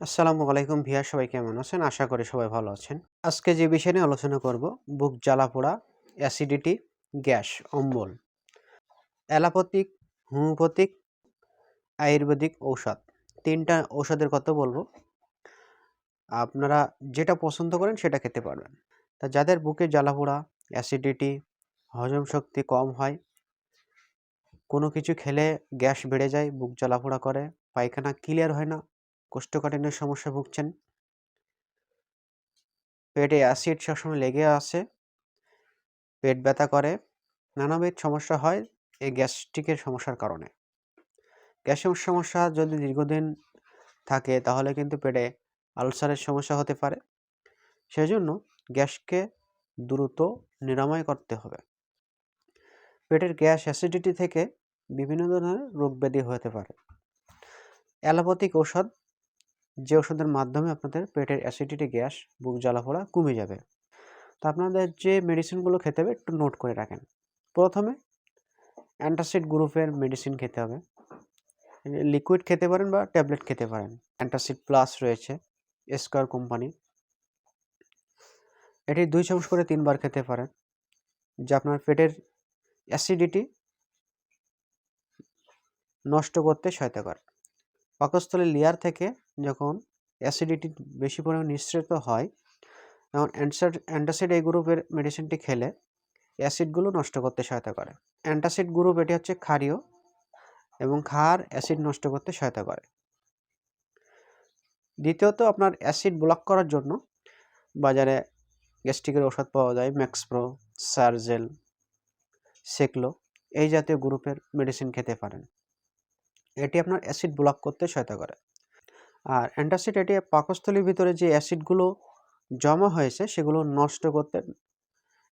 আসসালামু আলাইকুম ভিয়া, সবাই কেমন আছেন? আশা করি সবাই ভালো আছেন। আজকে যে বিষয় নিয়ে আলোচনা করব, বুক জ্বালা পোড়া, অ্যাসিডিটি, গ্যাস, অম্বল। অ্যালোপ্যাথিক হোমিওপ্যাথিক, আয়ুর্বেদিক ঔষধ। তিনটা ঔষধের কথা বলব। আপনারা যেটা পছন্দ করেন সেটা খেতে পারবেন। তা যাদের বুকে জ্বালা পোড়া, অ্যাসিডিটি, হজম শক্তি কম হয়, কোনো কিছু খেলে গ্যাস বেড়ে যায়, বুক জ্বালা পোড়া করে, পায়খানা ক্লিয়ার হয় না কোষ্ঠকাঠিন্যের সমস্যা ভুগছেন। পেটে অ্যাসিড সবসময় লেগে আছে। পেট ব্যথা করে। নানাবিধ সমস্যা হয় এই গ্যাস্ট্রিকের সমস্যার কারণে। গ্যাসের সমস্যা যদি দীর্ঘদিন থাকে তাহলে কিন্তু পেটে আলসারের সমস্যা হতে পারে। সেজন্য গ্যাসকে দ্রুত নিরাময় করতে হবে। পেটের গ্যাস অ্যাসিডিটি থেকে বিভিন্ন ধরনের রোগ ব্যাধি হতে পারে। অ্যালোপ্যাথিক ঔষধ যে ওষুধের মাধ্যমে আপনাদের পেটের অ্যাসিডিটি গ্যাস, বুক জ্বালাপোড়া কমে যাবে। তো আপনাদের যে মেডিসিনগুলো খেতে হবে, একটু নোট করে রাখেন। প্রথমে অ্যান্টাসিড গ্রুপের মেডিসিন খেতে হবে। লিকুইড খেতে পারেন বা ট্যাবলেট খেতে পারেন। অ্যান্টাসিড প্লাস রয়েছে স্কোয়ার কোম্পানি এটি দুই চামচ করে তিনবার খেতে পারেন, যা আপনার পেটের অ্যাসিডিটি নষ্ট করতে সহায়তা করে। পাকস্থলীর লেয়ার থেকে যখন অ্যাসিডিটি বেশি পরিমাণ নিঃসৃত হয়, তখন অ্যান্টাসিড এই গ্রুপের মেডিসিনটি খেলে অ্যাসিডগুলো নষ্ট করতে সহায়তা করে। অ্যান্টাসিড গ্রুপ এটি হচ্ছে ক্ষারীয় এবং ক্ষার অ্যাসিড নষ্ট করতে সহায়তা করে। দ্বিতীয়ত আপনার অ্যাসিড ব্লক করার জন্য বাজারে গ্যাস্ট্রিকের ওষুধ পাওয়া যায় ম্যাক্সপ্রো সার্জেল সেকলো এই জাতীয় গ্রুপের মেডিসিন খেতে পারেন। এটি আপনার অ্যাসিড ব্লক করতে সহায়তা করে। আর অ্যান্টাসিড এটি পাকস্থলীর ভিতরে যে অ্যাসিডগুলো জমা হয়েছে, সেগুলো নষ্ট করতে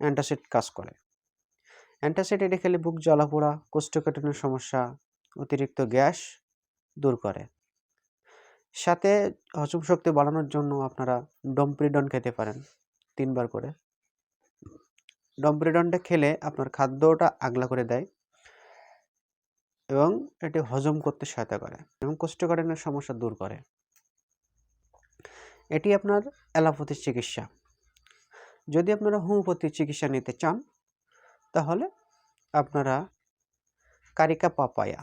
অ্যান্টাসিড কাজ করে। অ্যান্টাসিড এটি খেলে বুক জ্বালাপোড়া, কোষ্ঠকাঠিন্যের সমস্যা, অতিরিক্ত গ্যাস দূর করে। সাথে হজম শক্তি বাড়ানোর জন্য আপনারা ডম্প্রিডন খেতে পারেন তিনবার করে। ডম্প্রিডনটা খেলে আপনার খাদ্যটা আগলা করে দেয়। এবং এটি হজম করতে সহায়তা করে এবং কোষ্ঠকাঠিন্যের সমস্যা দূর করে। এটি আপনার অ্যালোপ্যাথিক চিকিৎসা। যদি আপনারা হোমিওপ্যাথিক চিকিৎসা নিতে চান, তাহলে আপনারা কারিকা পাপায়া,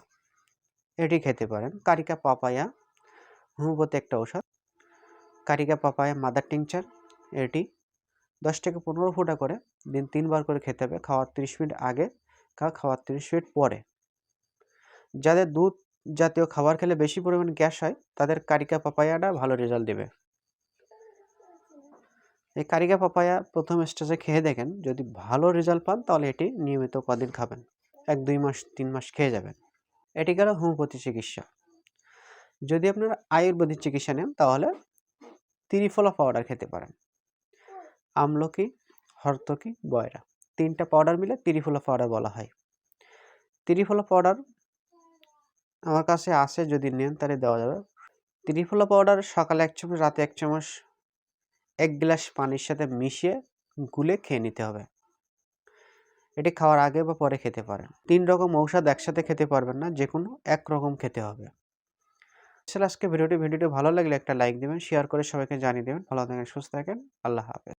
এটি খেতে পারেন। কারিকা পাপায়া, হোমিওপ্যাথি একটা ওষুধ কারিকা পাপায়া মাদার টিংচার, এটি দশ থেকে পনেরো ফোঁটা করে, দিন তিনবার করে খেতে হবে। খাওয়ার তিরিশ মিনিট আগে, খাওয়ার তিরিশ মিনিট পরে। যাদের দুধ জাতীয় খাবার খেলে বেশি পরিমাণ গ্যাস হয়, তাদের কারিকা পাপায়াটা ভালো রেজাল্ট দেবে। এই কারিকা পাপায়া প্রথম স্টেজে খেয়ে দেখেন, যদি ভালো রেজাল্ট পান তাহলে এটি নিয়মিত কদিন খাবেন? এক, দুই মাস, তিন মাস খেয়ে যাবেন। এটি গেল হোমিওপ্যাথি চিকিৎসা। যদি আপনারা আয়ুর্বেদিক চিকিৎসা নেন তাহলে তিরিফলা পাউডার খেতে পারেন। আমলকি, হর্তকি, বয়রা, তিনটা পাউডার মিলে তিরিফলা পাউডার বলা হয়। তিরিফলা পাউডার আমার কাছে আছে যদি নেন তাহলে দেওয়া যাবে। ত্রিফলা পাউডার সকালে এক চামচ, রাতে এক চামচ, এক গ্লাস পানির সাথে মিশিয়ে গুলে খেয়ে নিতে হবে। এটি খাওয়ার আগে বা পরে খেতে পারেন। তিন রকম ঔষধ একসাথে খেতে পারবেন না যে কোনো এক রকম খেতে হবে। আজকে ভিডিওটি ভিডিওটি ভালো লাগলে একটা লাইক দেবেন শেয়ার করে সবাইকে জানিয়ে দেবেন। ভালো থাকেন, সুস্থ থাকেন, আল্লাহ হাফেজ।